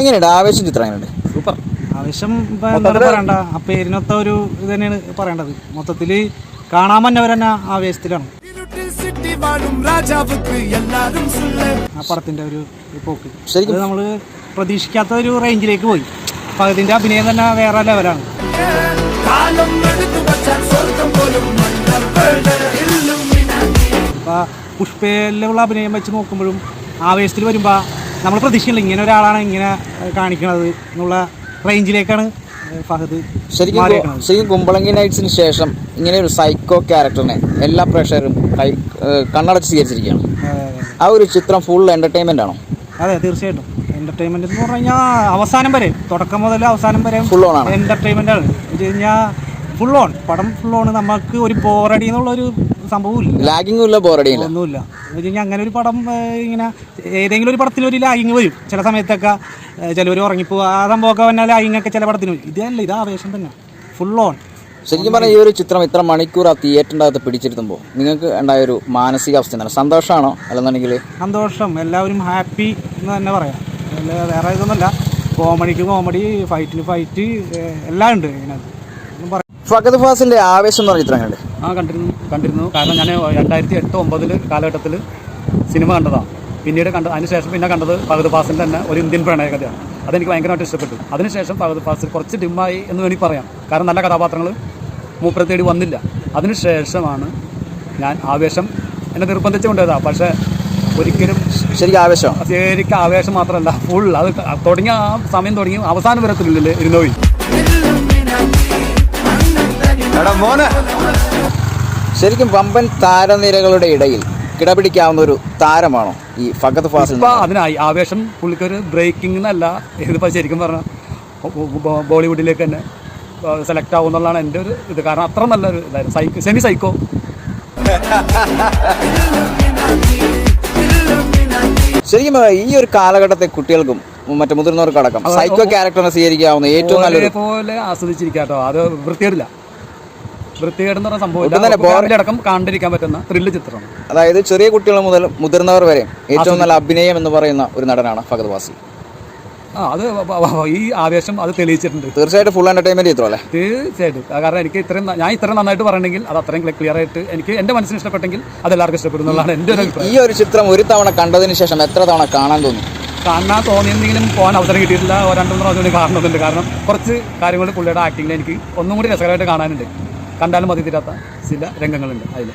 എങ്ങനെയുണ്ട്? ആവേശം ചിത്രം എങ്ങനെയുണ്ട്? സൂപ്പർ. ആവേശം പറയണ്ട? ആ പേരിനൊത്ത ഒരു ഇത് തന്നെയാണ് പറയേണ്ടത്. മൊത്തത്തിൽ കാണാൻ വന്നവർ തന്നെ ആവേശത്തിലാണ്. ആ പടത്തിന്റെ ഒരു പോക്ക് ശരിക്കും നമ്മൾ പ്രതീക്ഷിക്കാത്ത ഒരു റേഞ്ചിലേക്ക് പോയി. അപ്പൊ അതിന്റെ അഭിനയം തന്നെ വേറെ ലെവലാണ് ഇപ്പൊ പുഷ്പയിലുള്ള അഭിനയം വെച്ച് നോക്കുമ്പോഴും ആവേശത്തിൽ വരുമ്പോൾ നമ്മൾ പ്രതീക്ഷയില്ല ഇങ്ങനെ ഒരാളാണ് ഇങ്ങനെ കാണിക്കണത് എന്നുള്ള റേഞ്ചിലേക്കാണ് ഫഹദ് ശരിക്കും ശരിക്കും കുമ്പളങ്ങി നൈറ്റ്സിന് ശേഷം ഇങ്ങനെ ഒരു സൈക്കോ ക്യാരക്ടറിനെ എല്ലാ പ്രേക്ഷകരും കൈ കണ്ണടച്ച് സ്വീകരിച്ചിരിക്കുകയാണ്. ആ ഒരു ചിത്രം ഫുൾ എന്റർടൈൻമെന്റ് ആണോ? അതെ തീർച്ചയായിട്ടും. എന്റർടൈൻമെന്റ് എന്ന് പറഞ്ഞു കഴിഞ്ഞാൽ അവസാനം വരെ തുടക്കം മുതൽ അവസാനം വരെ ഫുൾ ഓൺ ആണ്. എന്റർടൈൻമെന്റ് ആണ്. വെച്ച് കഴിഞ്ഞാൽ ഫുൾ ഓൺ പടം ഫുൾ ഓൺ നമുക്ക് ഒരു ബോറടി എന്നുള്ള ഒരു സംഭവം ഇല്ല ലാഗിങ്ങും ഇല്ല. ബോറടിയും ഒന്നുമില്ല. എന്ന് വെച്ച് കഴിഞ്ഞാൽ അങ്ങനെ ഒരു പടം ഇങ്ങനെ ഏതെങ്കിലും ഒരു പടത്തിൽ ഒരു ലാഗിങ് വരും. ചില സമയത്തൊക്കെ ചിലവർ ഉറങ്ങിപ്പോവുക ആ സംഭവമൊക്കെ വന്നാൽ ലാഗിങ് ഒക്കെ ചില പടത്തിന് വരും. ഇതല്ല ഇത് ആവേശം തന്നെ. ഫുൾ ഓൺ ശരിക്കും പറഞ്ഞാൽ ഈ ഒരു ചിത്രം ഇത്ര മണിക്കൂർ ആ തിയേറ്ററിന്റെ അകത്ത് പിടിച്ചിരുത്തുമ്പോൾ നിങ്ങൾക്ക് ഉണ്ടായ ഒരു മാനസികാവസ്ഥ എന്താണ്? സന്തോഷമാണോ അല്ലെന്നുണ്ടെങ്കിൽ സന്തോഷം. എല്ലാവരും ഹാപ്പി എന്ന് തന്നെ പറയാം. അല്ല വേറെ ഇതൊന്നുമല്ല. കോമഡിക്ക് കോമഡി ഫൈറ്റിന് ഫൈറ്റ് എല്ലാം ഉണ്ട് ഇതിനകത്ത്. ഒന്നും ഫാസിന്റെ ആവേശം എന്ന് പറഞ്ഞ ചിത്രം ആ കണ്ടിരുന്നു കണ്ടിരുന്നു. കാരണം ഞാൻ രണ്ടായിരത്തി എട്ട് ഒമ്പതിൽ കാലഘട്ടത്തിൽ സിനിമ കണ്ടതാണ് പിന്നീട് കണ്ട അതിനുശേഷം പിന്നെ കണ്ടത് പകുത് ഫാസിന്റെ തന്നെ ഒരു ഇന്ത്യൻ പ്രണയകഥയാണ്. അതെനിക്ക് ഭയങ്കരമായിട്ട് ഇഷ്ടപ്പെട്ടു. അതിനുശേഷം പകുത് ഫാസിൽ കുറച്ച് ഡിമ്മായി എന്ന് വേണമെങ്കിൽ പറയാം. കാരണം നല്ല കഥാപാത്രങ്ങൾ മൂപ്പരെ തേടി വന്നില്ല. അതിനുശേഷമാണ് ഞാൻ ആവേശം എന്നെ നിർബന്ധിച്ചു കൊണ്ടുവരാം പക്ഷേ ഒരിക്കലും ശരിക്കും ആവേശം? ശരിക്കും ആവേശം മാത്രമല്ല ഫുൾ അത് തുടങ്ങിയ ആ സമയം തുടങ്ങി അവസാനം വരെ ഇരുന്നോയി. ശരിക്കും വമ്പൻ താരനിരകളുടെ ഇടയിൽ കിടപിടിക്കാവുന്ന ഒരു താരമാണോ ഈ ഫഗത് ഫാസിൽ അതിനായി ആവേശം പുള്ളിക്കൊരു ബ്രേക്കിംഗ് എന്നല്ല ഇതിപ്പോ ശരിക്കും പറഞ്ഞാൽ ബോളിവുഡിലേക്ക് തന്നെ സെലക്ട് ആവും എന്നുള്ളതാണ് എന്റെ ഒരു ഇത്. കാരണം അത്ര നല്ലൊരു ഇതായിരുന്നു. സൈക്കോ സെമി സൈക്കോ ശരിക്കും ഈ ഒരു കാലഘട്ടത്തെ കുട്ടികൾക്കും മറ്റു മുതിർന്നവർക്കും അടക്കം സൈക്കോ ക്യാരക്ടറിനെ സ്വീകരിക്കാവുന്ന ഏറ്റവും നല്ല പോലെ ആസ്വദിച്ചിരിക്കാട്ടോ. അത് വൃത്തികേടില്ല. വൃത്തികേടെന്ന് പറഞ്ഞ സംഭവം അടക്കം കണ്ടിരിക്കാൻ പറ്റുന്ന ത്രില്ല് ചിത്രമാണ്. അതായത് ചെറിയ കുട്ടികൾ മുതൽ മുതിർന്നവർ വരെ ഏറ്റവും നല്ല അഭിനയം എന്ന് പറയുന്ന ഒരു നടനാണ് ഫഗത് വാസി. ആ അത് ഈ ആവേശം അത് തെളിയിച്ചിട്ടുണ്ട്. തീർച്ചയായിട്ടും ഫുൾ എന്റർടൈൻമെന്റ് ചിത്രം അല്ലേ തീർച്ചയായിട്ടും. കാരണം എനിക്ക് ഇത്രയും ഞാൻ ഇത്രയും നന്നായിട്ട് പറയണമെങ്കിൽ അത് അത്രയും ക്ലിയർ ആയിട്ട് എനിക്ക് എന്റെ മനസ്സിന് ഇഷ്ടപ്പെട്ടെങ്കിൽ അത് എല്ലാവർക്കും ഇഷ്ടപ്പെടും എന്റെ ഒരു ഈ ഒരു ചിത്രം ഒരു തവണ കണ്ടതിന് ശേഷം എത്ര തവണ കാണാൻ തോന്നി? കാണാൻ തോന്നിയെന്നെങ്കിലും പോകാൻ അവസരം കിട്ടിയിട്ടില്ല. ഒരു മൂന്നോ പ്രാവശ്യം കൂടി കാണണമെന്നുണ്ട് കാരണം കുറച്ച് കാര്യങ്ങൾ പുള്ളിയുടെ ആക്ടിങ്ങിൽ എനിക്ക് ഒന്നും കൂടി രസകരമായിട്ട് കാണാനുണ്ട്. കണ്ടാലും മതി തീരാത്ത ചില രംഗങ്ങളുണ്ട് അതിൽ